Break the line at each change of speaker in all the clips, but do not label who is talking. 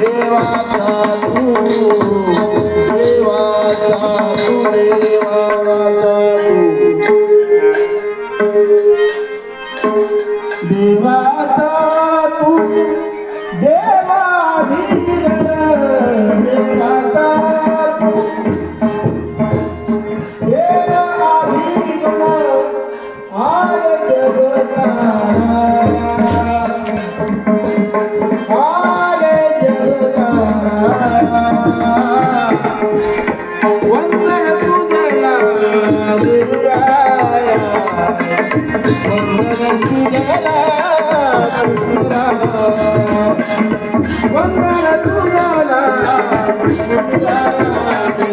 देवा देवा ओख्राद्ट लाला वीला आतु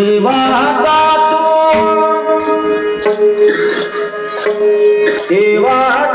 पुला आतु अबाद्ट